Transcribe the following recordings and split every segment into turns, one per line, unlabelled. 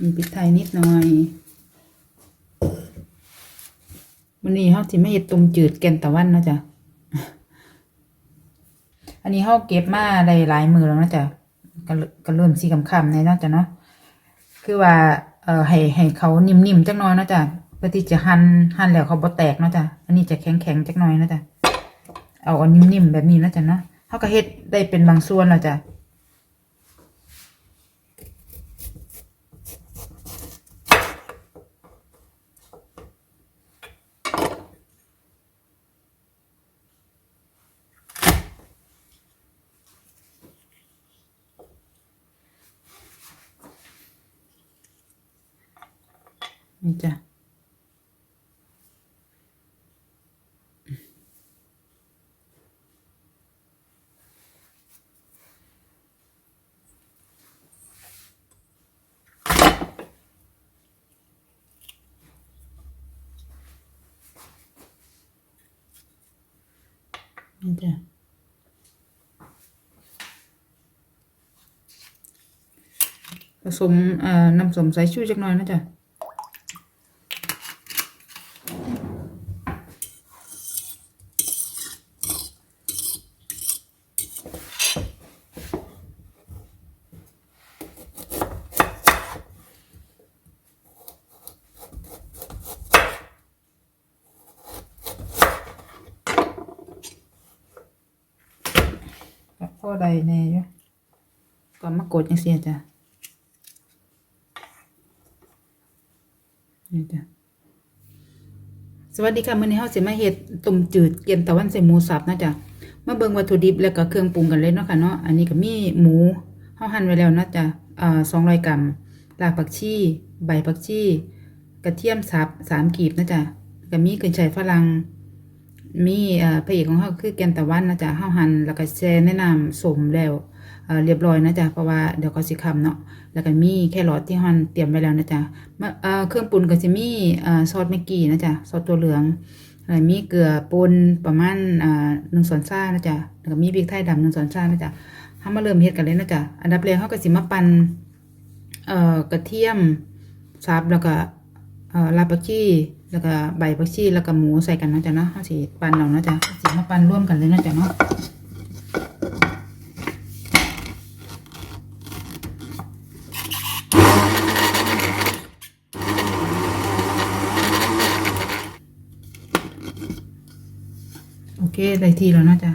มีพริกไทยนิดหน่อยวันนี้เขาสิไม่เห็ดต้มจืดแกนตะวันเนาะจ๊ะ อันนี้เขาเก็บมาได้หลายมือแล้วนาะจ๊ะก็เริ่มก็เริ่มสีคำๆในนาะจ๊ะเนาะ คือว่า เอ่อให้ให้เขานิ่มๆจักหน่อยนาะจ๊ะเพื่อที่จะหั่นหั่นแล้วเขาบ่แตกนาะจ๊ะ อันนี้จะแข็งๆจักหน่อยนาะจ๊ะ เอาอันนิ่มๆแบบนี้นาะจ๊ะเนาะเขาก็เฮ็ดได้เป็นบางส่วนแล้วจ้ะ นี่จ้ะนี่จ้ะผสมอ่อน้ำสมสายชูจักหน่อยนะจ๊ะ ก็พ่อ ใดแน่อยู่ก็มากดยังเสียจ้ะนี่จ้ะสวัสดีค่ะมื้อนี้เฮาสิมาเฮ็ดต้มจืดเกียนตะวันใส่หมูสับนะจ๊ะมาเบิ่งวัตถุดิบแล้วก็เครื่องปรุงกันเลยเนาะค่ะเนาะอันนี้ก็มีหมูเฮาหั่นไว้แล้วนะจ๊ะอ่า200กรัมรากผักชีใบผักชีกระเทียมสับ3กีบนะจ๊ะก็มีกระชายฝรั่ง มีพระเอกของเขาคือแกนตะวันนะจ๊ะเฮาหั่นแล้วก็แช่ในะน้ำสมแล้วเรียบร้อยนะจ๊ะเพราะว่าเดี๋ยวก็สิคำเนาะแล้วก็มีแครอทที่หั่นเตรียมไว้แล้วนะจ๊ะเครื่องปรุงก็สิมีซอสแม็กกี้นะจ๊ะซอสตัวเหลืองแล้วมีเกลือป่นประมาณอ่า1ช้อนซ่านะจ๊ะแล้วก็มีพริกไทยดำ1ช้อนซ่านะจ๊ะเฮามาเริ่มเฮ็ดกันเลยนะจ๊ะอันดับแรกเฮาก็สิมาปั่นกระเทียมสับแล้วก็ลาบผักชี แล้วก็ใบผักชีแล้วก็หมูใส่กันเนาะจ๊ะเนาะเอาสิปั่นเอาเนาะจ๊ะสิมาปั่นร่วมกันเลยเนาะจ๊ะเนาะโอเคได้ที่แล้วเนาะจ๊ะ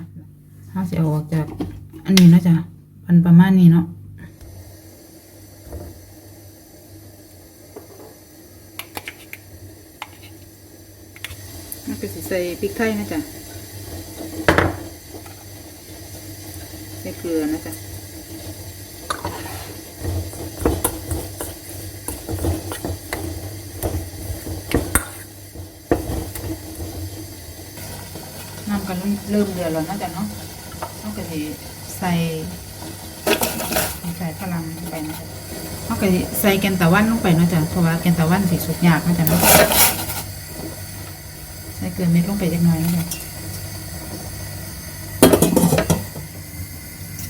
เอาสิเอาอกจากอันนี้เนาะจ๊ะปั่นประมาณนี้เนาะ มันก็ สิใส่พริกไทยนะจ๊ะใส่เกลือนะจ๊ะน้ำก็เริ่มเริ่มเดือดแล้วนะจ๊ะเนาะเราก็สิใส่ใส่พลังลงไปนะจ๊ะเราก็สิใส่แกนตะวันลงไปเนาะจ๊ะเพราะว่าแกนตะวันสิสุกยากนะจ๊ะเนาะ เกลือเม็ดลงไปเล็กน้อยนะคะ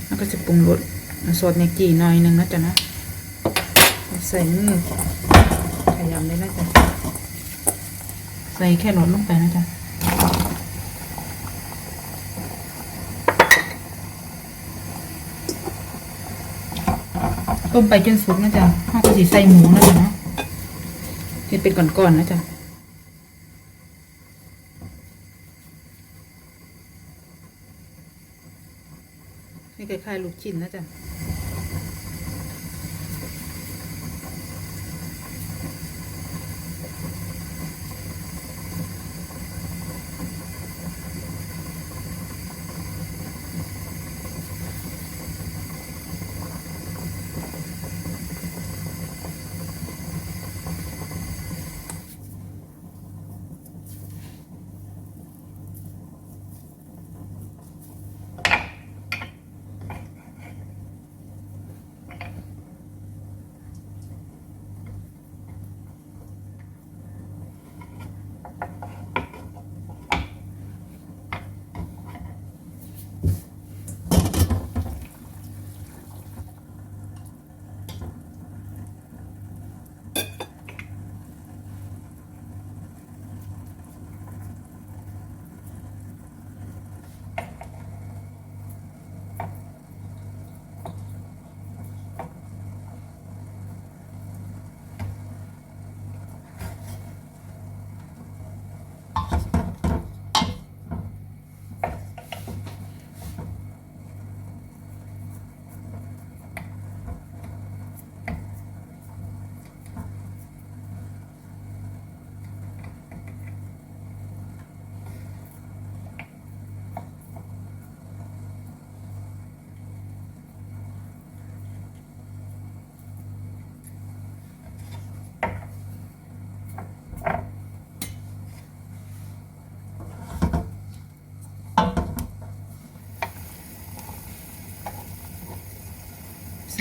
แล้วก็จะปรุงรสซอสเนกี้น่อยหนึงนะจ๊ะนะใส่มือขยำเลยนะจ๊ะใส่แค่รสลงไปนะจ๊ะต้มไปจนสุกนะจ๊ะข้าวก็สีใส่หมูนะจ๊ะเนาะเห็นเป็นก่อนๆนะจ๊ะ ให้คล้ายๆลูกชิ้นนะจ๊ะ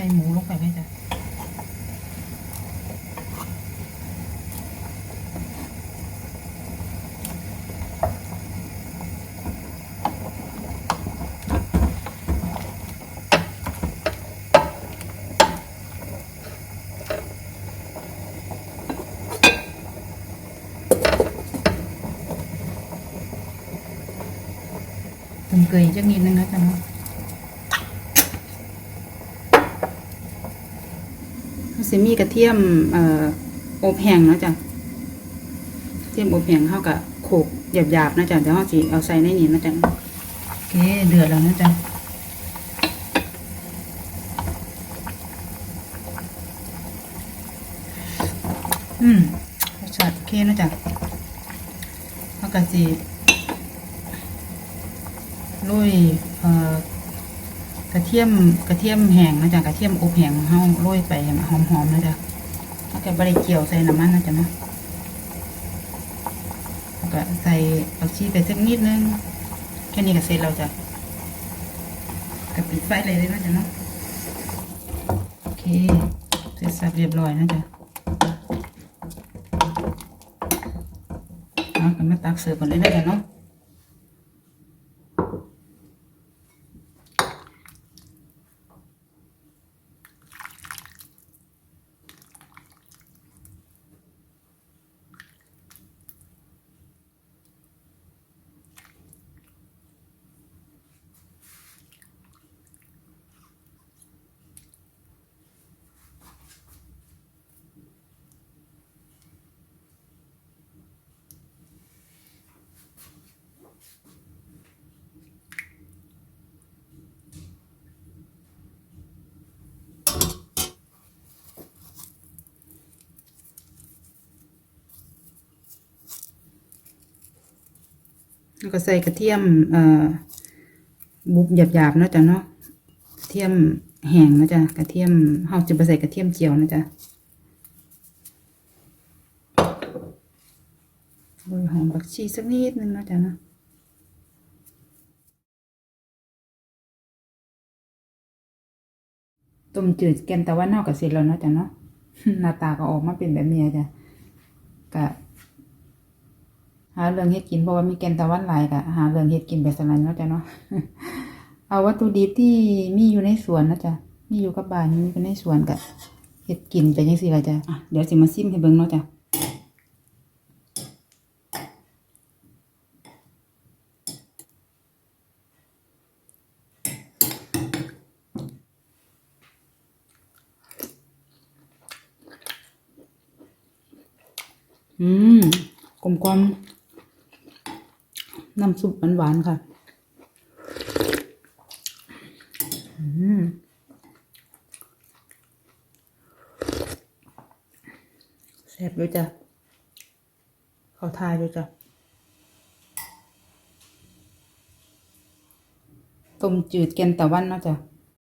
ส่หมูลงไปเลยจ้ะต้มเกยจักนิดนึงนะจ๊ะเนาะ เขา สิมีกระเทียมเอ่ออบแห้งเนาะจ้ะกระเทียมอบแห้งเข้ากับโขกหยาบๆนะจ๊ะเดี๋ยวเขาสิเอาใส่ในนี้นะจ๊ะโอเคเดือดแล้วนะจ๊ะอืมรสชาติโอเคนะจ๊ะเขาก็สิโรยเอ่อ กระเทียมกระเทียมแห้งนะจ๊ะกระเทียมอบแห้งเฮาโรยไปให้มันหอมๆนะจ๊ะแล้วก็บริเกี่ยวใส่น้ำมันนะจ๊ะเนาะแล้วก็ใส่ผักชีไปสักนิดนึงแค่นี้ก็เสร็จแล้วจ้ะก็ปิดไฟเลยเลยนะจ๊ะเนาะโอเคเสร็จสับเรียบร้อยนะจ๊ะเอาก็มาตักเสิร์ฟกันเลยนะจ๊ะเนาะ แล้วก็ใส่กระเทียมเอ่อบุบหยาบๆเนาะจ้ะเนาะกระเทียมแห้งนะจ๊ะกระเทียมเฮาจะไปใส่กระเทียมเจียวนะจ๊ะโรยหอมผักชีสักนิดนึงนะจ๊ะเนาะต้มจืดแกงตะวันเฮาก็เสร็จแล้วเนาะจ้ะเนาะหน้าตาก็ออกมาเป็นแบบนี้จ้ะก็ หาเรื่องเฮ็ดกินเพราะว่ามีแกนตะวันหลายกะหาเรื่องเฮ็ดกินไปสลันเนาะจ้ะเนาะเอาวัตถุดิบที่มีอยู่ในสวนนะจ๊ะมีอยู่กับบ้านมีอยู่ในสวนกะเฮ็ดกินไปจังซี่ละจ้ะอะเดี๋ยวสิมาซิมให้เบิ่งเนาะจ้ะอืมกลมกลม น้ำซุปหวานๆค่ะแซ่บด้วยจ้ะเขาทายด้วยจ้ะต้มจืดแกนตะวันเนาะจ้ะ